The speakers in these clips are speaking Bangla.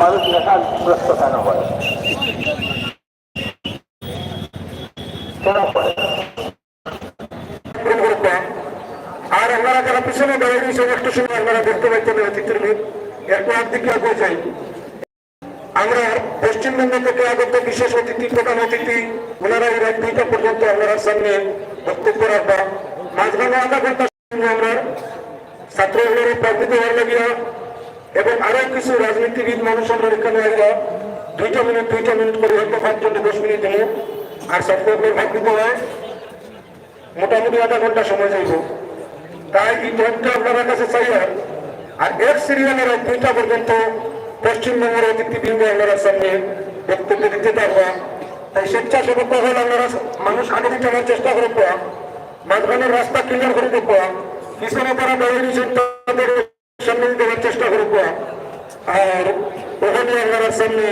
মানুষ নেশাগ্রস্ত কেন হয় কেন হয় আর আপনারা যারা পিছনে দাঁড়িয়ে দিয়েছেন একটু সময় আপনারা দেখতে পাচ্ছেন চিত্রবিদ এরপর দিকে আগে যাই। আমরা পশ্চিমবঙ্গ থেকে আগত বিশেষ অতিথি, প্রধান অতিথি, ওনারা এই রাত দুইটা পর্যন্ত আপনার সামনে বক্তব্য রাখবা। মাঝখানে আধা ঘণ্টা আমরা ছাত্রগুলোর প্রার্থী দেওয়ার লাগিয়া এবং আরও কিছু রাজনীতিবিদ মানুষ আমরা এখানে দুইটা মিনিট দুইটা মিনিট করে হয়তো দশ মিনিট আর ছাত্রগুলোর ভাগ দিতে হয়, মোটামুটি আধা ঘণ্টা সময় যাইব তাই এই কাছে চাই আর। সিরিয়ালের দুইটা পর্যন্ত পশ্চিমবঙ্গের অতিথিবৃন্দ আপনারা সামনে বক্তব্য দিতে তাই স্বেচ্ছাসেবক হল আপনারা মানুষ আগে দিতে আমার চেষ্টা করব মাঝখানের রাস্তা ক্লিয়ার করে দেবো পিছনে তারা সামনে আর ওখানে আপনারা সামনে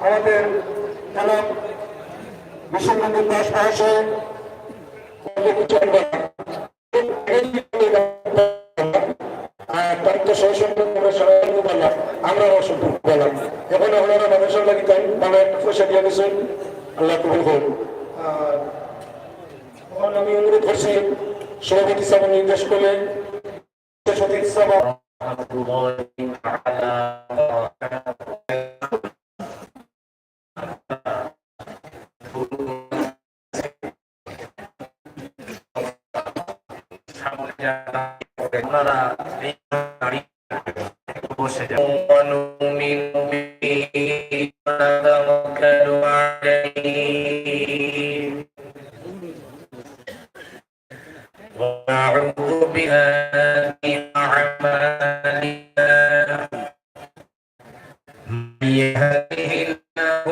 আমাদের জনাব বিশ্ববন্ধু দাস মহাশয় আমরা অসুখ বললাম এখন আপনারা মানুষের লাগি তাই মানে একটা পয়সা দিয়ে দিয়েছেন আল্লাহ কবুল আমি অনুরোধ করছি, সভাপতি সাহেব নির্দেশ করলেন সতীশ সাহেব আপনারা এই দাঁড়িয়ে বসে যান ونؤمن به ونتوكل عليه ونعوذ بها يهده الله